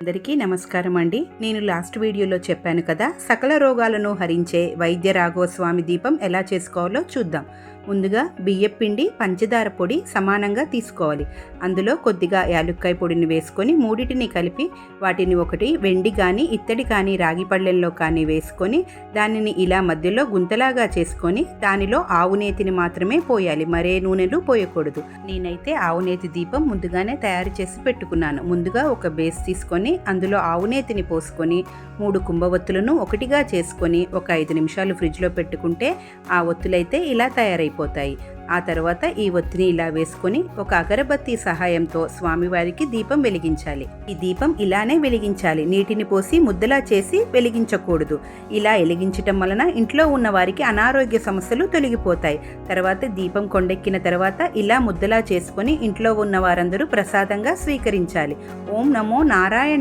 అందరికీ నమస్కారం అండి. నేను లాస్ట్ వీడియోలో చెప్పాను కదా సకల రోగాలను హరించే వైద్య రాఘవ స్వామి దీపం ఎలా చేసుకోవాలో చూద్దాం. ముందుగా బియ్యం పిండి పంచదార పొడి సమానంగా తీసుకోవాలి. అందులో కొద్దిగా యాలుక్కాయ పొడిని వేసుకొని మూడిటిని కలిపి వాటిని ఒకటి వెండి కానీ ఇత్తడి కానీ రాగి పళ్ళెంలో కానీ వేసుకొని దానిని ఇలా మధ్యలో గుంతలాగా చేసుకొని దానిలో ఆవు నేతిని మాత్రమే పోయాలి. మరే నూనెలు పోయకూడదు. నేనైతే ఆవు నేతి దీపం ముందుగానే తయారు చేసి పెట్టుకున్నాను. ముందుగా ఒక బేస్ తీసుకొని అందులో ఆవునేతిని పోసుకొని మూడు కుంభవత్తులను ఒకటిగా చేసుకొని ఒక ఐదు నిమిషాలు ఫ్రిడ్జ్లో పెట్టుకుంటే ఆ ఒత్తులైతే ఇలా తయారైపోతాయి. ఆ తర్వాత ఈ ఒత్తిని ఇలా వేసుకొని ఒక అగరబత్తి సహాయంతో స్వామివారికి దీపం వెలిగించాలి. ఈ దీపం ఇలానే వెలిగించాలి. నీటిని పోసి ముద్దలా చేసి వెలిగించకూడదు. ఇలా వెలిగించటం వలన ఇంట్లో ఉన్న వారికి అనారోగ్య సమస్యలు తొలగిపోతాయి. తర్వాత దీపం కొండెక్కిన తర్వాత ఇలా ముద్దలా చేసుకొని ఇంట్లో ఉన్న వారందరూ ప్రసాదంగా స్వీకరించాలి. ఓం నమో నారాయణ